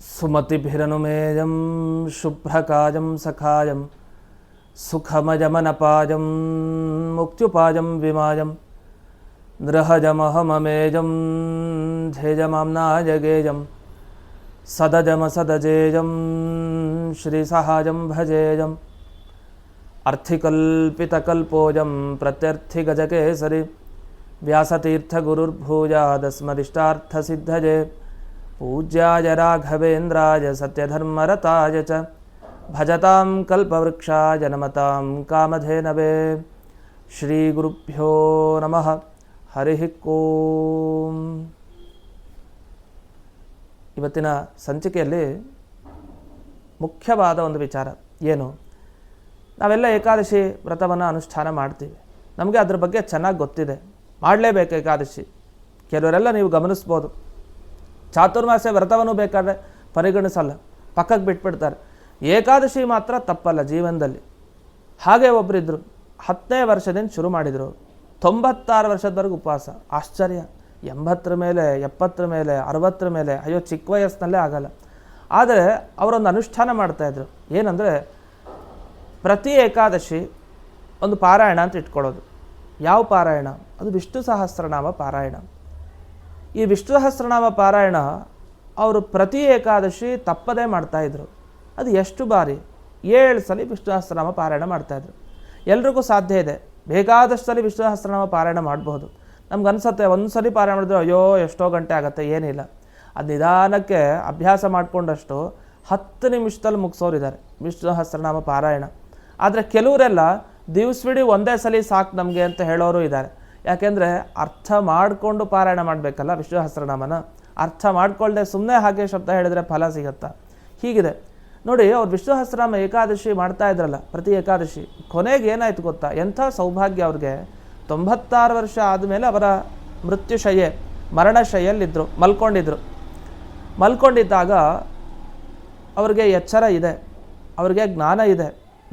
सुमतिभिरनुमेयं शुभ्रकायं सखायं सुखमयमनपायं मुक्त्युपायं विमायं नृहजमहममेजं ध्येयमाम्नायगेयं सदजमसदजेयं श्रीसहायं भजेयम् अर्थिकल्पितकल्पोऽयं प्रत्यर्थिगजकेसरि व्यासतीर्थगुरुर्भूयादस्मदिष्टार्थसिद्धये। पूज्याय राघवेन्द्राय सत्यधर्मरताय च भजतां कल्पवृक्षाय नमतां कामधेनवे श्रीगुरुभ्यो नमः ಹರಿಃ ಓಂ ಇವತ್ತಿನ ಸಂಚಿಕೆಯಲ್ಲಿ ಮುಖ್ಯವಾದ ಒಂದು ವಿಚಾರ ಏನು ನಾವೆಲ್ಲ ಏಕಾದಶಿ ವ್ರತವನ್ನು ಅನುಷ್ಠಾನ ಮಾಡ್ತೀವಿ ನಮಗೆ ಅದ್ರ ಬಗ್ಗೆ ಚೆನ್ನಾಗಿ ಗೊತ್ತಿದೆ ಮಾಡಲೇಬೇಕು ಏಕಾದಶಿ ಕೆಲವರೆಲ್ಲ ನೀವು ಗಮನಿಸ್ಬೋದು ಚಾತುರ್ಮಾಸ ವ್ರತವನ್ನು ಬೇಕಾದ್ರೆ ಪರಿಗಣಿಸಲ್ಲ. ಪಕ್ಕಕ್ಕೆ ಬಿಟ್ಬಿಡ್ತಾರೆ. ಏಕಾದಶಿ ಮಾತ್ರ ತಪ್ಪಲ್ಲ ಜೀವನದಲ್ಲಿ. ಹಾಗೆ ಒಬ್ಬರಿದ್ದರು ಹತ್ತನೇ ವರ್ಷದಿಂದ ಶುರು ಮಾಡಿದರು. ತೊಂಬತ್ತಾರು ವರ್ಷದವರೆಗೂ ಉಪವಾಸ. ಆಶ್ಚರ್ಯ. ಎಂಬತ್ತರ ಮೇಲೆ, ಎಪ್ಪತ್ತರ ಮೇಲೆ, ಅರವತ್ತರ ಮೇಲೆ, ಅಯ್ಯೋ ಚಿಕ್ಕ ವಯಸ್ಸಿನಲ್ಲೇ ಆಗಲ್ಲ. ಆದರೆ ಅವರೊಂದು ಅನುಷ್ಠಾನ ಮಾಡ್ತಾಯಿದ್ರು ಏನಂದರೆ ಪ್ರತಿ ಏಕಾದಶಿ ಒಂದು ಪಾರಾಯಣ ಅಂತ ಇಟ್ಕೊಳ್ಳೋದು. ಯಾವ ಪಾರಾಯಣ? ಅದು ವಿಷ್ಣು ಸಹಸ್ರನಾಮ ಪಾರಾಯಣ. ಈ ವಿಷ್ಣು ಸಹಸ್ರನಾಮ ಪಾರಾಯಣ ಅವರು ಪ್ರತಿ ಏಕಾದಶಿ ತಪ್ಪದೇ ಮಾಡ್ತಾಯಿದ್ರು ಅದು ಎಷ್ಟು ಬಾರಿ? ಏಳು ಸಲ ವಿಷ್ಣು ಸಹಸ್ರನಾಮ ಪಾರಾಯಣ ಮಾಡ್ತಾಯಿದ್ರು ಎಲ್ರಿಗೂ ಸಾಧ್ಯ ಇದೆ. ಬೇಕಾದಷ್ಟು ಸಲ ವಿಷ್ಣು ಸಹಸ್ರನಾಮ ಪಾರಾಯಣ ಮಾಡಬಹುದು ನಮ್ಗೆ ಅನ್ಸುತ್ತೆ, ಒಂದು ಸಲ ಪಾರಾಯಣ ಮಾಡಿದ್ರೆ ಅಯ್ಯೋ, ಎಷ್ಟೋ ಗಂಟೆ ಆಗುತ್ತೆ, ಏನಿಲ್ಲ. ಅದು ನಿಧಾನಕ್ಕೆ ಅಭ್ಯಾಸ ಮಾಡಿಕೊಂಡಷ್ಟು ಹತ್ತು ನಿಮಿಷದಲ್ಲಿ ಮುಗಿಸೋರಿದ್ದಾರೆ ವಿಷ್ಣು ಸಹಸ್ರನಾಮ ಪಾರಾಯಣ. ಆದರೆ ಕೆಲವರೆಲ್ಲ ದಿವಸವಿಡೀ ಒಂದೇ ಸಲ ಸಾಕು ನಮಗೆ ಅಂತ ಹೇಳೋರು ಇದ್ದಾರೆ. ಯಾಕೆಂದರೆ ಅರ್ಥ ಮಾಡಿಕೊಂಡು ಪಾರಾಯಣ ಮಾಡಬೇಕಲ್ಲ ವಿಷ್ಣು ಸಹಸ್ರನಾಮನ ಅರ್ಥ ಮಾಡಿಕೊಳ್ಳದೆ ಸುಮ್ಮನೆ ಹಾಗೆ ಶಬ್ದ ಹೇಳಿದರೆ ಫಲ ಸಿಗುತ್ತಾ? ಹೀಗಿದೆ. ನೋಡಿ, ಅವ್ರು ವಿಷ್ಣು ಸಹಸ್ರನಾಮ ಏಕಾದಶಿ ಮಾಡ್ತಾ ಇದ್ರಲ್ಲ, ಪ್ರತಿ ಏಕಾದಶಿ, ಕೊನೆಗೆ ಏನಾಯ್ತು ಗೊತ್ತಾ? ಎಂಥ ಸೌಭಾಗ್ಯ ಅವ್ರಿಗೆ. ತೊಂಬತ್ತಾರು ವರ್ಷ ಆದಮೇಲೆ ಅವರ ಮೃತ್ಯುಶಯ್ಯೆ ಮರಣಶಯ್ಯಲ್ಲಿದ್ದರು ಮಲ್ಕೊಂಡಿದ್ರು. ಮಲ್ಕೊಂಡಿದ್ದಾಗ ಅವ್ರಿಗೆ ಎಚ್ಚರ ಇದೆ, ಅವ್ರಿಗೆ ಜ್ಞಾನ ಇದೆ.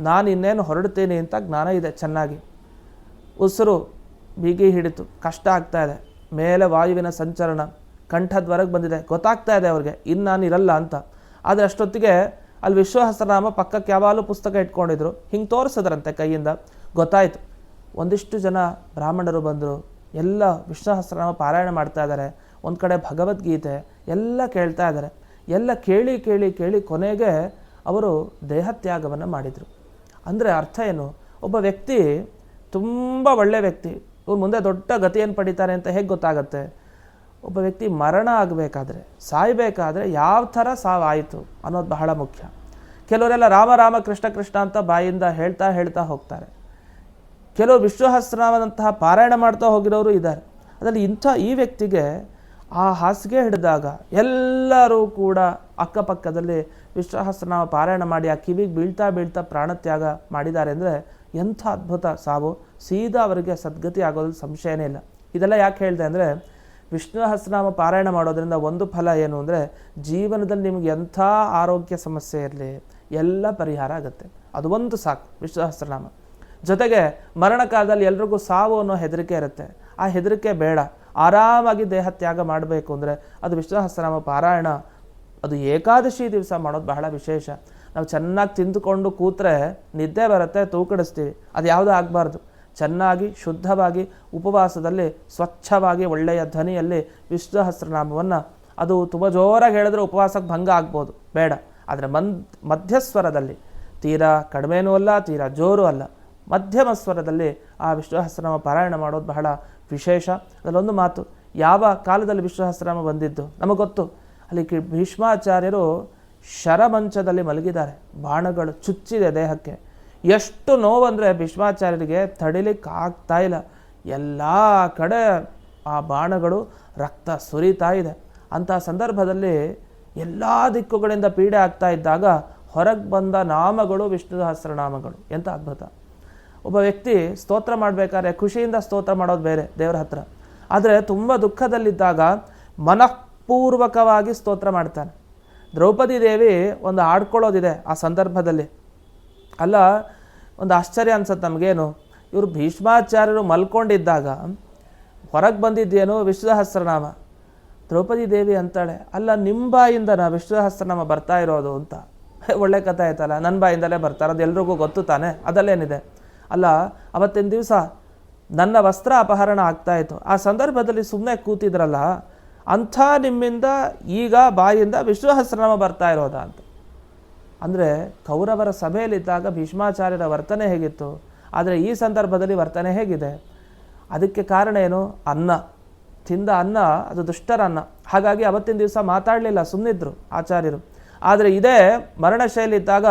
ನಾನು ಇನ್ನೇನು ಹೊರಡ್ತೀನಿ ಅಂತ ಜ್ಞಾನ ಇದೆ ಚೆನ್ನಾಗಿ. ಉಸಿರು ಬಿಗಿ ಹಿಡಿತು, ಕಷ್ಟ ಆಗ್ತಾ ಇದೆ. ಮೇಲೆ ವಾಯುವಿನ ಸಂಚರಣ ಕಂಠದ್ವರೆಗೆ ಬಂದಿದೆ. ಗೊತ್ತಾಗ್ತಾ ಇದೆ ಅವ್ರಿಗೆ ಇನ್ನು ನಾನು ಇರಲ್ಲ ಅಂತ. ಆದರೆ ಅಷ್ಟೊತ್ತಿಗೆ ಅಲ್ಲಿ ವಿಶ್ವಸಹಸ್ರನಾಮ ಪಕ್ಕಕ್ಕೆ ಯಾವಾಗಲೂ ಪುಸ್ತಕ ಇಟ್ಕೊಂಡಿದ್ರು. ಹಿಂಗೆ ತೋರಿಸಿದ್ರಂತೆ ಕೈಯಿಂದ. ಗೊತ್ತಾಯಿತು. ಒಂದಿಷ್ಟು ಜನ ಬ್ರಾಹ್ಮಣರು ಬಂದರು. ಎಲ್ಲ ವಿಶ್ವಸಹಸ್ರನಾಮ ಪಾರಾಯಣ ಮಾಡ್ತಾ ಇದ್ದಾರೆ ಒಂದು ಕಡೆ ಭಗವದ್ಗೀತೆ, ಎಲ್ಲ ಕೇಳ್ತಾ ಇದ್ದಾರೆ ಎಲ್ಲ ಕೇಳಿ ಕೇಳಿ ಕೇಳಿ ಕೊನೆಗೆ ಅವರು ದೇಹತ್ಯಾಗವನ್ನು ಮಾಡಿದರು. ಅಂದರೆ ಅರ್ಥ ಏನು? ಒಬ್ಬ ವ್ಯಕ್ತಿ ತುಂಬ ಒಳ್ಳೆಯ ವ್ಯಕ್ತಿ ಇವ್ರು ಮುಂದೆ ದೊಡ್ಡ ಗತಿಯನ್ನು ಪಡಿತಾರೆ ಅಂತ ಹೇಗೆ ಗೊತ್ತಾಗತ್ತೆ? ಒಬ್ಬ ವ್ಯಕ್ತಿ ಮರಣ ಆಗಬೇಕಾದ್ರೆ, ಸಾಯಬೇಕಾದ್ರೆ ಯಾವ ಥರ ಸಾವಾಯಿತು ಅನ್ನೋದು ಬಹಳ ಮುಖ್ಯ. ಕೆಲವರೆಲ್ಲ ರಾಮ ರಾಮ, ಕೃಷ್ಣ ಕೃಷ್ಣ ಅಂತ ಬಾಯಿಂದ ಹೇಳ್ತಾ ಹೇಳ್ತಾ ಹೋಗ್ತಾರೆ. ಕೆಲವು ವಿಶ್ವಹಸ್ರನಾಮದಂತಹ ಪಾರಾಯಣ ಮಾಡ್ತಾ ಹೋಗಿರೋರು ಇದ್ದಾರೆ. ಅದರಲ್ಲಿ ಇಂಥ ಈ ವ್ಯಕ್ತಿಗೆ ಆ ಹಾಸಿಗೆ ಹಿಡಿದಾಗ ಎಲ್ಲರೂ ಕೂಡ ಅಕ್ಕಪಕ್ಕದಲ್ಲಿ ವಿಶ್ವಹಸ್ರನಾಮ ಪಾರಾಯಣ ಮಾಡಿ ಆ ಕಿವಿಗೆ ಬೀಳ್ತಾ ಬೀಳ್ತಾ ಪ್ರಾಣತ್ಯಾಗ ಮಾಡಿದ್ದಾರೆ. ಅಂದರೆ ಎಂಥ ಅದ್ಭುತ ಸಾವು. ಸೀದಾ ಅವರಿಗೆ ಸದ್ಗತಿ ಆಗೋದ್ರಲ್ಲಿ ಸಂಶಯನೇ ಇಲ್ಲ. ಇದೆಲ್ಲ ಯಾಕೆ ಹೇಳಿದೆ ಅಂದರೆ, ವಿಷ್ಣು ಹಸ್ನಾಮ ಪಾರಾಯಣ ಮಾಡೋದರಿಂದ ಒಂದು ಫಲ ಏನು ಅಂದರೆ, ಜೀವನದಲ್ಲಿ ನಿಮ್ಗೆ ಎಂಥ ಆರೋಗ್ಯ ಸಮಸ್ಯೆ ಇರಲಿ, ಎಲ್ಲ ಪರಿಹಾರ ಆಗುತ್ತೆ. ಅದು ಒಂದು ಸಾಕು ವಿಷ್ಣು ಸಹಸ್ರನಾಮ. ಜೊತೆಗೆ ಮರಣ ಕಾಲದಲ್ಲಿ ಎಲ್ರಿಗೂ ಸಾವು ಅನ್ನೋ ಹೆದರಿಕೆ ಇರುತ್ತೆ. ಆ ಹೆದರಿಕೆ ಬೇಡ. ಆರಾಮಾಗಿ ದೇಹ ತ್ಯಾಗ ಮಾಡಬೇಕು ಅಂದರೆ, ಅದು ವಿಷ್ಣು ಸಹಸ್ರನಾಮ ಪಾರಾಯಣ, ಅದು ಏಕಾದಶಿ ದಿವಸ ಮಾಡೋದು ಬಹಳ ವಿಶೇಷ. ನಾವು ಚೆನ್ನಾಗಿ ತಿಂದುಕೊಂಡು ಕೂತ್ರೆ ನಿದ್ದೆ ಬರುತ್ತೆ, ತೂಕಡಿಸ್ತೀವಿ. ಅದು ಯಾವುದೂ ಆಗಬಾರ್ದು. ಚೆನ್ನಾಗಿ, ಶುದ್ಧವಾಗಿ, ಉಪವಾಸದಲ್ಲಿ, ಸ್ವಚ್ಛವಾಗಿ, ಒಳ್ಳೆಯ ಧ್ವನಿಯಲ್ಲಿ ವಿಷ್ಣು ಸಹಸ್ರನಾಮವನ್ನು ಅದು ತುಂಬ ಜೋರಾಗಿ ಹೇಳಿದ್ರೆ ಉಪವಾಸಕ್ಕೆ ಭಂಗ ಆಗ್ಬೋದು. ಬೇಡ. ಆದರೆ ಮನ್, ಮಧ್ಯಸ್ವರದಲ್ಲಿ ತೀರಾ ಕಡಿಮೆನೂ ಅಲ್ಲ, ತೀರಾ ಜೋರು ಅಲ್ಲ. ಮಧ್ಯಮ ಸ್ವರದಲ್ಲಿ ಆ ವಿಷ್ಣು ಸಹಸ್ರನಾಮ ಪಾರಾಯಣ ಮಾಡೋದು ಬಹಳ ವಿಶೇಷ. ಅದರಲ್ಲೊಂದು ಮಾತು, ಯಾವ ಕಾಲದಲ್ಲಿ ವಿಷ್ಣು ಸಹಸ್ರನಾಮ ಬಂದಿದ್ದು? ನಮಗೆ ಗೊತ್ತು. ಅಲ್ಲಿ ಭೀಷ್ಮಾಚಾರ್ಯರು ಶರಮಂಚದಲ್ಲಿ ಮಲಗಿದ್ದಾರೆ. ಬಾಣಗಳು ಚುಚ್ಚಿದೆ ದೇಹಕ್ಕೆ. ಎಷ್ಟು ನೋವಂದರೆ ಭೀಷ್ಮಾಚಾರ್ಯರಿಗೆ ತಡಿಲಿಕ್ಕೆ ಆಗ್ತಾ ಇಲ್ಲ. ಎಲ್ಲ ಕಡೆ ಆ ಬಾಣಗಳು ರಕ್ತ ಸುರಿತಾ ಇದೆ. ಅಂಥ ಸಂದರ್ಭದಲ್ಲಿ ಎಲ್ಲ ದಿಕ್ಕುಗಳಿಂದ ಪೀಡೆ ಆಗ್ತಾ ಇದ್ದಾಗ ಹೊರಗೆ ಬಂದ ನಾಮಗಳು ವಿಷ್ಣು ಸಹಸ್ರನಾಮಗಳು. ಎಂಥ ಅದ್ಭುತ. ಒಬ್ಬ ವ್ಯಕ್ತಿ ಸ್ತೋತ್ರ ಮಾಡಬೇಕಾದ್ರೆ ಖುಷಿಯಿಂದ ಸ್ತೋತ್ರ ಮಾಡೋದು ಬೇರೆ ದೇವರ ಹತ್ರ. ಆದರೆ ತುಂಬ ದುಃಖದಲ್ಲಿದ್ದಾಗ ಮನಃಪೂರ್ವಕವಾಗಿ ಸ್ತೋತ್ರ ಮಾಡ್ತಾನೆ. ದ್ರೌಪದಿ ದೇವಿ ಒಂದು ಆಡ್ಕೊಳ್ಳೋದಿದೆ ಆ ಸಂದರ್ಭದಲ್ಲಿ. ಅಲ್ಲ, ಒಂದು ಆಶ್ಚರ್ಯ ಅನ್ಸತ್ತೆ ನಮಗೇನು? ಇವರು ಭೀಷ್ಮಾಚಾರ್ಯರು ಮಲ್ಕೊಂಡಿದ್ದಾಗ ಹೊರಗೆ ಬಂದಿದ್ದೇನು ವಿಶ್ವಸಹಸ್ರನಾಮ ದ್ರೌಪದಿ ದೇವಿ ಅಂತಾಳೆ, ಅಲ್ಲ ನಿಮ್ಮ ಬಾಯಿಂದ ನಾ ವಿಶ್ವಸಹಸ್ರನಾಮ ಬರ್ತಾ ಇರೋದು ಅಂತ. ಒಳ್ಳೆ ಕಥೆ ಆಯ್ತಲ್ಲ ನನ್ನ ಬಾಯಿಂದಲೇ ಬರ್ತಾ ಅದು ಎಲ್ರಿಗೂ ಗೊತ್ತು ತಾನೆ? ಅದಲ್ಲೇನಿದೆ? ಅಲ್ಲ, ಅವತ್ತಿನ ದಿವಸ ನನ್ನ ವಸ್ತ್ರ ಅಪಹರಣ ಆಗ್ತಾಯಿತ್ತು ಆ ಸಂದರ್ಭದಲ್ಲಿ ಸುಮ್ಮನೆ ಕೂತಿದ್ರಲ್ಲ ಅಂಥ ನಿಮ್ಮಿಂದ ಈಗ ಬಾಯಿಂದ ವಿಷ್ಣು ಸಹಸ್ರನಾಮ ಬರ್ತಾ ಇರೋದಾ ಅಂತ. ಅಂದರೆ ಕೌರವರ ಸಭೆಯಲ್ಲಿದ್ದಾಗ ಭೀಷ್ಮಾಚಾರ್ಯರ ವರ್ತನೆ ಹೇಗಿತ್ತು? ಆದರೆ ಈ ಸಂದರ್ಭದಲ್ಲಿ ವರ್ತನೆ ಹೇಗಿದೆ? ಅದಕ್ಕೆ ಕಾರಣ ಏನು? ಅನ್ನ. ತಿಂದ ಅನ್ನ, ಅದು ದುಷ್ಟರ ಅನ್ನ. ಹಾಗಾಗಿ ಅವತ್ತಿನ ದಿವಸ ಮಾತಾಡಲಿಲ್ಲ ಸುಮ್ಮನಿದ್ರು ಆಚಾರ್ಯರು. ಆದರೆ ಇದೇ ಮರಣಶೈಲಿ ಇದ್ದಾಗ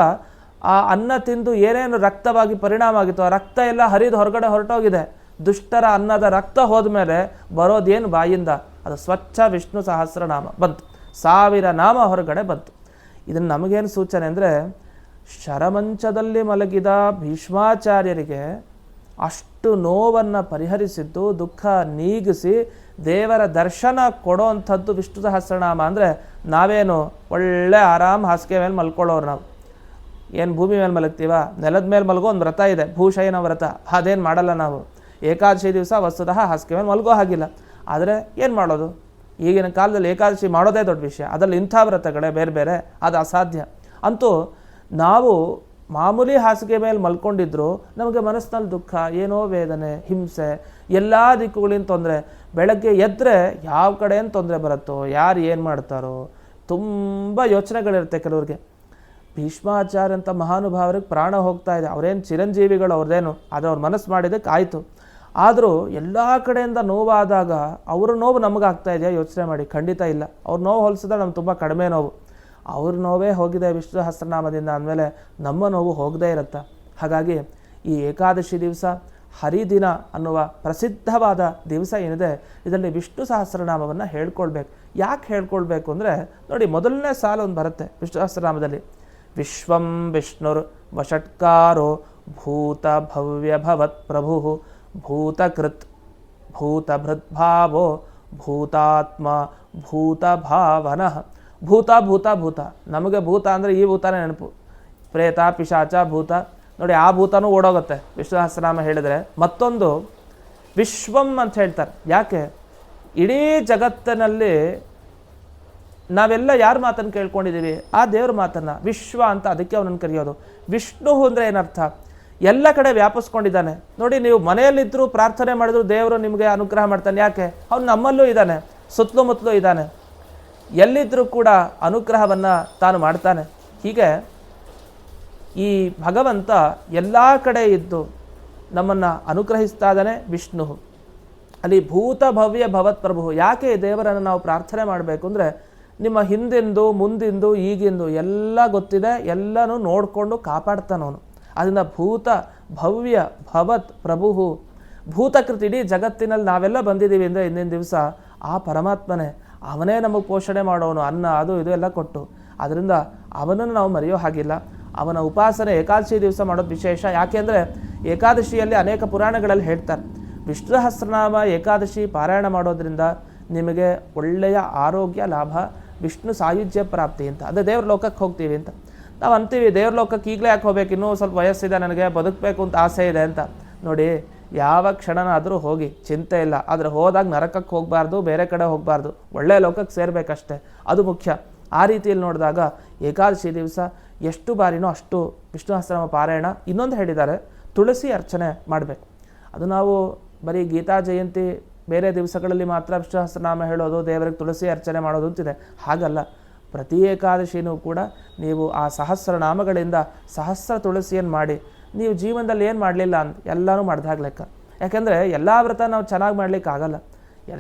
ಆ ಅನ್ನ ತಿಂದು ಏನೇನು ರಕ್ತವಾಗಿ ಪರಿಣಾಮ ಆಗಿತ್ತು, ಆ ರಕ್ತ ಎಲ್ಲ ಹರಿದು ಹೊರಗಡೆ ಹೊರಟೋಗಿದೆ. ದುಷ್ಟರ ಅನ್ನದ ರಕ್ತ ಹೋದ ಮೇಲೆ ಬರೋದೇನು ಬಾಯಿಂದ? ಅದು ಸ್ವಚ್ಛ ವಿಷ್ಣು ಸಹಸ್ರನಾಮ ಬಂತು. ಸಾವಿರ ನಾಮ ಹೊರಗಡೆ ಬಂತು. ಇದನ್ನು ನಮಗೇನು ಸೂಚನೆ ಅಂದರೆ, ಶರಮಂಚದಲ್ಲಿ ಮಲಗಿದ ಭೀಷ್ಮಾಚಾರ್ಯರಿಗೆ ಅಷ್ಟು ನೋವನ್ನು ಪರಿಹರಿಸಿದ್ದು, ದುಃಖ ನೀಗಿಸಿ ದೇವರ ದರ್ಶನ ಕೊಡೋವಂಥದ್ದು ವಿಷ್ಣು ಸಹಸ್ರನಾಮ ಅಂದರೆ, ನಾವೇನು ಒಳ್ಳೆ ಆರಾಮ್ ಹಾಸಿಗೆ ಮೇಲೆ ಮಲ್ಕೊಳ್ಳೋರು ನಾವು. ಏನು ಭೂಮಿ ಮೇಲೆ ಮಲಗ್ತೀವ? ನೆಲದ ಮೇಲೆ ಮಲಗೋ ಒಂದು ವ್ರತ ಇದೆ ಭೂಷಯನ ವ್ರತ. ಅದೇನು ಮಾಡಲ್ಲ ನಾವು. ಏಕಾದಶಿ ದಿವಸ ವಸ್ತುತಃ ಹಾಸಿಗೆ ಮೇಲೆ ಮಲಗೋ ಹಾಗಿಲ್ಲ. ಆದರೆ ಏನು ಮಾಡೋದು? ಈಗಿನ ಕಾಲದಲ್ಲಿ ಏಕಾದಶಿ ಮಾಡೋದೇ ದೊಡ್ಡ ವಿಷಯ. ಅದರಲ್ಲಿ ಇಂಥ ವ್ರತಗಳೇ ಬೇರೆ ಬೇರೆ, ಅದು ಅಸಾಧ್ಯ. ಅಂತೂ ನಾವು ಮಾಮೂಲಿ ಹಾಸಿಗೆ ಮೇಲೆ ಮಲ್ಕೊಂಡಿದ್ರು ನಮಗೆ ಮನಸ್ಸಿನಲ್ಲಿ ದುಃಖ, ಏನೋ ವೇದನೆ, ಹಿಂಸೆ, ಎಲ್ಲ ದಿಕ್ಕುಗಳಿಂದ ತೊಂದರೆ. ಬೆಳಗ್ಗೆ ಎದ್ದರೆ ಯಾವ ಕಡೆಯಿಂದ ತೊಂದರೆ ಬರುತ್ತೋ, ಯಾರು ಏನು ಮಾಡ್ತಾರೋ, ತುಂಬ ಯೋಚನೆಗಳಿರುತ್ತೆ ಕೆಲವ್ರಿಗೆ. ಭೀಷ್ಮಾಚಾರ್ಯ ಅಂತ ಮಹಾನುಭಾವರಿಗೆ ಪ್ರಾಣ ಹೋಗ್ತಾ ಇದೆ. ಅವರೇನು ಚಿರಂಜೀವಿಗಳು ಅವ್ರದ್ದೇನು ಆದರೆ ಅವ್ರ ಮನಸ್ಸು ಮಾಡಿದ್ದಕ್ಕೆ ಆಯಿತು ಆದರೂ ಎಲ್ಲ ಕಡೆಯಿಂದ ನೋವಾದಾಗ ಅವ್ರ ನೋವು ನಮಗಾಗ್ತಾ ಇದೆಯಾ? ಯೋಚನೆ ಮಾಡಿ. ಖಂಡಿತ ಇಲ್ಲ. ಅವ್ರ ನೋವು ಹೋಲಿಸಿದ್ರೆ ನಮ್ಗೆ ತುಂಬ ಕಡಿಮೆ ನೋವು. ಅವ್ರ ನೋವೇ ಹೋಗಿದೆ ವಿಷ್ಣು ಸಹಸ್ರನಾಮದಿಂದ ಅಂದಮೇಲೆ ನಮ್ಮ ನೋವು ಹೋಗದೇ ಇರುತ್ತೆ. ಹಾಗಾಗಿ ಈ ಏಕಾದಶಿ ದಿವಸ, ಹರಿದಿನ ಅನ್ನುವ ಪ್ರಸಿದ್ಧವಾದ ದಿವಸ ಏನಿದೆ, ಇದರಲ್ಲಿ ವಿಷ್ಣು ಸಹಸ್ರನಾಮವನ್ನು ಹೇಳ್ಕೊಳ್ಬೇಕು. ಯಾಕೆ ಹೇಳ್ಕೊಳ್ಬೇಕು ಅಂದರೆ, ನೋಡಿ ಮೊದಲನೇ ಸಾಲ ಒಂದು ಬರುತ್ತೆ ವಿಷ್ಣು ಸಹಸ್ರನಾಮದಲ್ಲಿ. ವಿಶ್ವಂ ವಿಷ್ಣುರ್ ವಷಟ್ಕಾರೋ ಭೂತ ಭವ್ಯ ಭವತ್ ಪ್ರಭು. ಭೂತಕೃತ್, ಭೂತಭೃದ್ಭಾವೋ ಭೂತಾತ್ಮ, ಭೂತಭಾವನಃ. ಭೂತ ಭೂತ ಭೂತ. ನಮಗೆ ಭೂತ ಅಂದರೆ ಈ ಭೂತನೇ ನೆನಪು. ಪ್ರೇತ, ಪಿಶಾಚ, ಭೂತ. ನೋಡಿ, ಆ ಭೂತನೂ ಓಡೋಗುತ್ತೆ. ವಿಶ್ವಸಹಸ್ರನಾಮ ಸಹಸ್ರನಾಮ ಹೇಳಿದರೆ ಮತ್ತೊಂದು ವಿಶ್ವಂ ಅಂತ ಹೇಳ್ತಾರೆ. ಯಾಕೆ? ಇಡೀ ಜಗತ್ತಿನಲ್ಲಿ ನಾವೆಲ್ಲ ಯಾರ ಮಾತನ್ನು ಕೇಳ್ಕೊಂಡಿದ್ದೀವಿ? ಆ ದೇವ್ರ ಮಾತನ್ನು. ವಿಶ್ವ ಅಂತ ಅದಕ್ಕೆ ಅವನನ್ನು ಕರೆಯೋದು. ವಿಷ್ಣು ಅಂದರೆ ಏನರ್ಥ? ಎಲ್ಲ ಕಡೆ ವ್ಯಾಪಿಸ್ಕೊಂಡಿದ್ದಾನೆ. ನೋಡಿ, ನೀವು ಮನೆಯಲ್ಲಿದ್ದರೂ ಪ್ರಾರ್ಥನೆ ಮಾಡಿದ್ರು ದೇವರು ನಿಮಗೆ ಅನುಗ್ರಹ ಮಾಡ್ತಾನೆ. ಯಾಕೆ? ಅವನು ನಮ್ಮಲ್ಲೂ ಇದ್ದಾನೆ ಸುತ್ತಲೂ ಇದ್ದಾನೆ. ಎಲ್ಲಿದ್ದರೂ ಕೂಡ ಅನುಗ್ರಹವನ್ನು ತಾನು ಮಾಡ್ತಾನೆ. ಹೀಗೆ ಈ ಭಗವಂತ ಎಲ್ಲ ಕಡೆ ಇದ್ದು ನಮ್ಮನ್ನು ಅನುಗ್ರಹಿಸ್ತಾ ಇದ್ದಾನೆ ವಿಷ್ಣು. ಅಲ್ಲಿ ಭೂತ ಭವ್ಯ ಭವತ್ ಪ್ರಭು. ಯಾಕೆ ದೇವರನ್ನು ನಾವು ಪ್ರಾರ್ಥನೆ ಮಾಡಬೇಕು ಅಂದರೆ, ನಿಮ್ಮ ಹಿಂದೆಂದು, ಮುಂದಿಂದು, ಈಗಿಂದು ಎಲ್ಲ ಗೊತ್ತಿದೆ, ಎಲ್ಲನೂ ನೋಡಿಕೊಂಡು ಕಾಪಾಡ್ತಾನವನು. ಅದರಿಂದ ಭೂತ ಭವ್ಯ ಭವತ್ ಪ್ರಭು ಭೂತಕೃತಿ ಇಡೀ ಜಗತ್ತಿನಲ್ಲಿ ನಾವೆಲ್ಲ ಬಂದಿದ್ದೀವಿ ಅಂದರೆ ಇಂದಿನ ದಿವಸ ಆ ಪರಮಾತ್ಮನೇ, ಅವನೇ ನಮಗೆ ಪೋಷಣೆ ಮಾಡೋನು, ಅನ್ನ, ಅದು, ಇದು ಎಲ್ಲ ಕೊಟ್ಟು. ಅದರಿಂದ ಅವನನ್ನು ನಾವು ಮರೆಯೋ ಹಾಗಿಲ್ಲ. ಅವನ ಉಪಾಸನೆ ಏಕಾದಶಿ ದಿವಸ ಮಾಡೋದು ವಿಶೇಷ. ಯಾಕೆಂದರೆ ಏಕಾದಶಿಯಲ್ಲಿ ಅನೇಕ ಪುರಾಣಗಳಲ್ಲಿ ಹೇಳ್ತಾರೆ ವಿಷ್ಣು ಸಹಸ್ರನಾಮ ಏಕಾದಶಿ ಪಾರಾಯಣ ಮಾಡೋದ್ರಿಂದ ನಿಮಗೆ ಒಳ್ಳೆಯ ಆರೋಗ್ಯ ಲಾಭ, ವಿಷ್ಣು ಸಾಯುಜ್ಯ ಪ್ರಾಪ್ತಿ ಅಂತ. ಅದೇ ದೇವ್ರ ಲೋಕಕ್ಕೆ ಹೋಗ್ತೀವಿ ಅಂತ. ನಾವು ಅಂತೀವಿ, ದೇವ್ರ ಲೋಕಕ್ಕೆ ಈಗಲೇ ಯಾಕೆ ಹೋಗ್ಬೇಕು? ಇನ್ನೂ ಸ್ವಲ್ಪ ವಯಸ್ಸಿದೆ, ನನಗೆ ಬದುಕಬೇಕು ಅಂತ ಆಸೆ ಇದೆ ಅಂತ. ನೋಡಿ, ಯಾವ ಕ್ಷಣನಾದರೂ ಹೋಗಿ, ಚಿಂತೆ ಇಲ್ಲ. ಆದರೆ ಹೋದಾಗ ನರಕಕ್ಕೆ ಹೋಗಬಾರ್ದು, ಬೇರೆ ಕಡೆ ಹೋಗಬಾರ್ದು. ಒಳ್ಳೆಯ ಲೋಕಕ್ಕೆ ಸೇರಬೇಕಷ್ಟೇ. ಅದು ಮುಖ್ಯ. ಆ ರೀತಿಯಲ್ಲಿ ನೋಡಿದಾಗ ಏಕಾದಶಿ ದಿವಸ ಎಷ್ಟು ಬಾರಿನೋ ಅಷ್ಟು ವಿಷ್ಣು ಸಹಸ್ರನಾಮ ಪಾರಾಯಣ ಇನ್ನೊಂದು ಹೇಳಿದ್ದಾರೆ, ತುಳಸಿ ಅರ್ಚನೆ ಮಾಡಬೇಕು. ಅದು ನಾವು ಬರೀ ಗೀತಾ ಜಯಂತಿ ಬೇರೆ ದಿವಸಗಳಲ್ಲಿ ಮಾತ್ರ ವಿಷ್ಣು ಸಹಸ್ರನಾಮ ಹೇಳೋದು, ದೇವರಿಗೆ ತುಳಸಿ ಅರ್ಚನೆ ಮಾಡೋದು ಅಂತಿದೆ. ಹಾಗಲ್ಲ. ಪ್ರತಿ ಏಕಾದಶಿನೂ ಕೂಡ ನೀವು ಆ ಸಹಸ್ರನಾಮಗಳಿಂದ ಸಹಸ್ರ ತುಳಸಿಯನ್ನು ಮಾಡಿ, ನೀವು ಜೀವನದಲ್ಲಿ ಏನು ಮಾಡಲಿಲ್ಲ ಅಂತ ಎಲ್ಲನೂ ಮಾಡ್ದಾಗ ಲೆಕ್ಕ. ಯಾಕೆಂದರೆ ಎಲ್ಲ ವ್ರತ ನಾವು ಚೆನ್ನಾಗಿ ಮಾಡ್ಲಿಕ್ಕೆ ಆಗಲ್ಲ.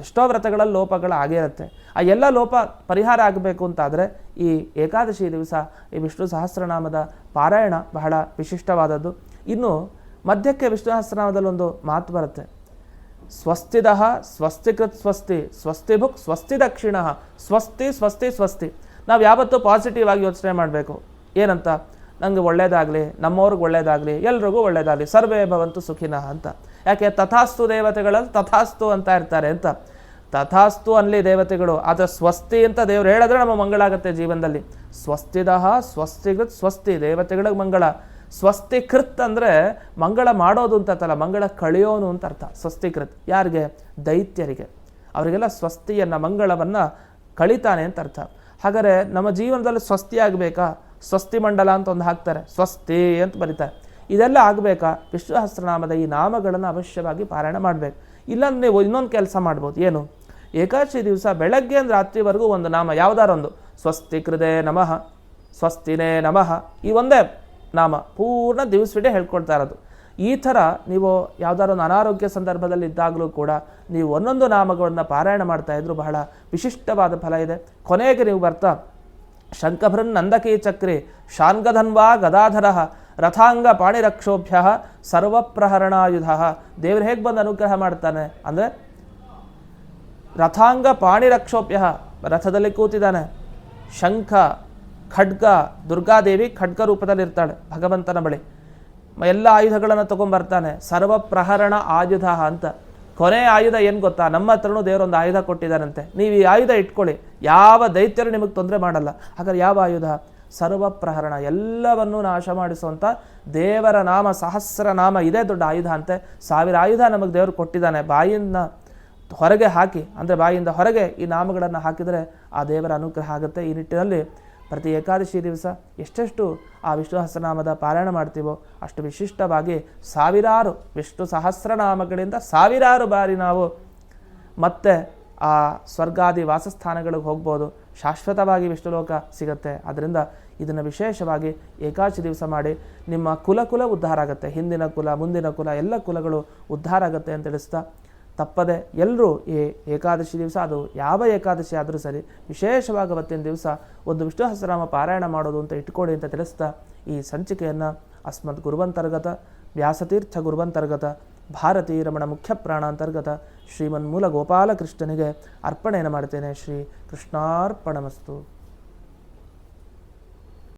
ಎಷ್ಟೋ ವ್ರತಗಳಲ್ಲಿ ಲೋಪಗಳು ಆಗಿರುತ್ತೆ ಆ ಎಲ್ಲ ಲೋಪ ಪರಿಹಾರ ಆಗಬೇಕು ಅಂತಾದರೆ ಈ ಏಕಾದಶಿ ದಿವಸ ಈ ವಿಷ್ಣು ಸಹಸ್ರನಾಮದ ಪಾರಾಯಣ ಬಹಳ ವಿಶಿಷ್ಟವಾದದ್ದು. ಇನ್ನು ಮಧ್ಯಕ್ಕೆ ವಿಷ್ಣು ಸಹಸ್ರನಾಮದಲ್ಲಿ ಒಂದು ಮಾತು ಬರುತ್ತೆ. ಸ್ವಸ್ತಿದಃ ಸ್ವಸ್ತಿಕೃತ್ ಸ್ವಸ್ತಿ ಸ್ವಸ್ತಿ ಭುಕ್ ಸ್ವಸ್ತಿ ದಕ್ಷಿಣ ಸ್ವಸ್ತಿ ಸ್ವಸ್ತಿ ಸ್ವಸ್ತಿ. ನಾವು ಯಾವತ್ತೂ ಪಾಸಿಟಿವ್ ಆಗಿ ಯೋಚನೆ ಮಾಡಬೇಕು. ಏನಂತ? ನಂಗೆ ಒಳ್ಳೇದಾಗಲಿ, ನಮ್ಮವ್ರಿಗೆ ಒಳ್ಳೇದಾಗಲಿ, ಎಲ್ರಿಗೂ ಒಳ್ಳೇದಾಗಲಿ, ಸರ್ವೇ ಭವಂತು ಸುಖಿನ ಅಂತ. ಯಾಕೆ? ತಥಾಸ್ತು ದೇವತೆಗಳಲ್ಲಿ ತಥಾಸ್ತು ಅಂತ ಇರ್ತಾರೆ ಅಂತ. ತಥಾಸ್ತು ಅನ್ಲಿ ದೇವತೆಗಳು, ಆದರೆ ಸ್ವಸ್ತಿ ಅಂತ ದೇವರು ಹೇಳಿದ್ರೆ ನಮ್ಮ ಮಂಗಳ ಆಗುತ್ತೆ ಜೀವನದಲ್ಲಿ. ಸ್ವಸ್ತಿದಹ ಸ್ವಸ್ತಿಗೃತ್ ಸ್ವಸ್ತಿ, ದೇವತೆಗಳಿಗೆ ಮಂಗಳ. ಸ್ವಸ್ತಿಕೃತ್ ಅಂದರೆ ಮಂಗಳ ಮಾಡೋದು ಅಂತ ಅರ್ಥಲ್ಲ ಮಂಗಳ ಕಳೆಯೋನು ಅಂತ ಅರ್ಥ. ಸ್ವಸ್ತಿಕೃತ್ ಯಾರಿಗೆ? ದೈತ್ಯರಿಗೆ. ಅವರಿಗೆಲ್ಲ ಸ್ವಸ್ತಿಯನ್ನು, ಮಂಗಳವನ್ನು ಕಳಿತಾನೆ ಅಂತ ಅರ್ಥ. ಹಾಗಾದರೆ ನಮ್ಮ ಜೀವನದಲ್ಲಿ ಸ್ವಸ್ತಿ ಆಗಬೇಕಾ? ಸ್ವಸ್ತಿ ಮಂಡಲ ಅಂತ ಒಂದು ಹಾಕ್ತಾರೆ. ಸ್ವಸ್ತಿ ಅಂತ ಬರೀತಾರೆ. ಇದೆಲ್ಲ ಆಗಬೇಕಾ? ವಿಶ್ವಹಸ್ರನಾಮದ ಈ ನಾಮಗಳನ್ನು ಅವಶ್ಯವಾಗಿ ಪಾರಾಯಣ ಮಾಡಬೇಕು. ಇಲ್ಲಾಂದ್ರೆ ನೀವು ಇನ್ನೊಂದು ಕೆಲಸ ಮಾಡ್ಬೋದು. ಏನು? ಏಕಾದಶಿ ದಿವಸ ಬೆಳಗ್ಗೆ ಅಂದ್ರೆ ರಾತ್ರಿವರೆಗೂ ಒಂದು ನಾಮ. ಯಾವುದಾರೊಂದು ಸ್ವಸ್ತಿ ಕೃದೆ ನಮಃ. ಸ್ವಸ್ತಿನೇ ನಮಃ. ಈ ಒಂದೇ ನಾಮ. ಪೂರ್ಣ ದಿವಸವಿಡೇ ಹೇಳ್ಕೊಳ್ತಾ ಇರೋದು. ಈ ಥರ ನೀವು ಯಾವ್ದಾದ್ರು ಅನಾರೋಗ್ಯ ಸಂದರ್ಭದಲ್ಲಿ ಇದ್ದಾಗಲೂ ಕೂಡ ನೀವು ಒಂದೊಂದು ನಾಮಗಳನ್ನು ಪಾರಾಯಣ ಮಾಡ್ತಾ ಇದ್ರು ಬಹಳ ವಿಶಿಷ್ಟವಾದ ಫಲ ಇದೆ. ಕೊನೆಗೆ ನೀವು ಬರ್ತಾ ಶಂಖಭೃನ್ ನಂದಕೀ ಚಕ್ರಿ ಶಾನ್ಗಧನ್ವಾ ಗದಾಧರ ರಥಾಂಗ ಪಾಣಿರಕ್ಷೋಭ್ಯ ಸರ್ವಪ್ರಹರಣಾಯುಧ. ದೇವರು ಹೇಗೆ ಬಂದು ಅನುಗ್ರಹ ಮಾಡ್ತಾನೆ ಅಂದರೆ, ರಥಾಂಗ ಪಾಣಿರಕ್ಷೋಭ್ಯ ರಥದಲ್ಲಿ ಕೂತಿದ್ದಾನೆ. ಶಂಖ, ಖಡ್ಗ, ದುರ್ಗಾದೇವಿ ಖಡ್ಗ ರೂಪದಲ್ಲಿರ್ತಾಳೆ ಭಗವಂತನ ಬಳಿ. ಎಲ್ಲ ಆಯುಧಗಳನ್ನು ತಗೊಂಬರ್ತಾನೆ ಸರ್ವ ಪ್ರಹರಣ ಆಯುಧ ಅಂತ. ಕೊನೆ ಆಯುಧ ಏನು ಗೊತ್ತಾ? ನಮ್ಮ ಹತ್ರನೂ ದೇವರೊಂದು ಆಯುಧ ಕೊಟ್ಟಿದ್ದಾನಂತೆ. ನೀವು ಈ ಆಯುಧ ಇಟ್ಕೊಳ್ಳಿ. ಯಾವ ದೈತ್ಯರು ನಿಮಗೆ ತೊಂದರೆ ಮಾಡಲ್ಲ. ಹಾಗಾದ್ರೆ ಯಾವ ಆಯುಧ? ಸರ್ವ ಪ್ರಹರಣ ಎಲ್ಲವನ್ನೂ ನಾಶ ಮಾಡಿಸುವಂಥ ದೇವರ ನಾಮ, ಸಹಸ್ರ ನಾಮ ಇದೇ ದೊಡ್ಡ ಆಯುಧ ಅಂತೆ. ಸಾವಿರ ಆಯುಧ ನಮಗೆ ದೇವರು ಕೊಟ್ಟಿದ್ದಾನೆ. ಬಾಯಿಂದ ಹೊರಗೆ ಹಾಕಿ, ಅಂದರೆ ಬಾಯಿಂದ ಹೊರಗೆ ಈ ನಾಮಗಳನ್ನು ಹಾಕಿದರೆ ಆ ದೇವರ ಅನುಗ್ರಹ ಆಗುತ್ತೆ. ಈ ನಿಟ್ಟಿನಲ್ಲಿ ಪ್ರತಿ ಏಕಾದಶಿ ದಿವಸ ಎಷ್ಟೆಷ್ಟು ಆ ವಿಷ್ಣು ಸಹಸ್ರನಾಮದ ಪಾರಾಯಣ ಮಾಡ್ತೀವೋ ಅಷ್ಟು ವಿಶಿಷ್ಟವಾಗಿ ಸಾವಿರಾರು ವಿಷ್ಣು ಸಹಸ್ರನಾಮಗಳಿಂದ ಸಾವಿರಾರು ಬಾರಿ ನಾವು ಮತ್ತೆ ಆ ಸ್ವರ್ಗಾದಿ ವಾಸಸ್ಥಾನಗಳಿಗೆ ಹೋಗ್ಬೋದು. ಶಾಶ್ವತವಾಗಿ ವಿಷ್ಣುಲೋಕ ಸಿಗುತ್ತೆ. ಅದರಿಂದ ಇದನ್ನು ವಿಶೇಷವಾಗಿ ಏಕಾದಶಿ ದಿವಸ ಮಾಡಿ ನಿಮ್ಮ ಕುಲ ಕುಲ ಉದ್ಧಾರ ಆಗುತ್ತೆ. ಹಿಂದಿನ ಕುಲ, ಮುಂದಿನ ಕುಲ, ಎಲ್ಲ ಕುಲಗಳು ಉದ್ಧಾರ ಆಗುತ್ತೆ ಅಂತ ತಿಳಿಸ್ತಾ ತಪ್ಪದೆ ಎಲ್ಲರೂ ಈ ಏಕಾದಶಿ ದಿವಸ, ಅದು ಯಾವ ಏಕಾದಶಿ ಆದರೂ ಸರಿ, ವಿಶೇಷವಾಗಿ ಅವತ್ತಿನ ದಿವಸ ಒಂದು ವಿಷ್ಣು ಪಾರಾಯಣ ಮಾಡೋದು ಅಂತ ಇಟ್ಕೊಳ್ಳಿ ಅಂತ ತಿಳಿಸ್ತಾ ಈ ಸಂಚಿಕೆಯನ್ನು ಅಸ್ಮದ್ ಗುರುವಂತರ್ಗತ ವ್ಯಾಸತೀರ್ಥ ಗುರುವಂತರ್ಗತ ಭಾರತೀ ರಮಣ ಮುಖ್ಯ ಪ್ರಾಣಾಂತರ್ಗತ ಶ್ರೀಮನ್ಮೂಲ ಗೋಪಾಲಕೃಷ್ಣನಿಗೆ ಅರ್ಪಣೆಯನ್ನು ಮಾಡ್ತೇನೆ. ಶ್ರೀ ಕೃಷ್ಣಾರ್ಪಣಮಸ್ತು.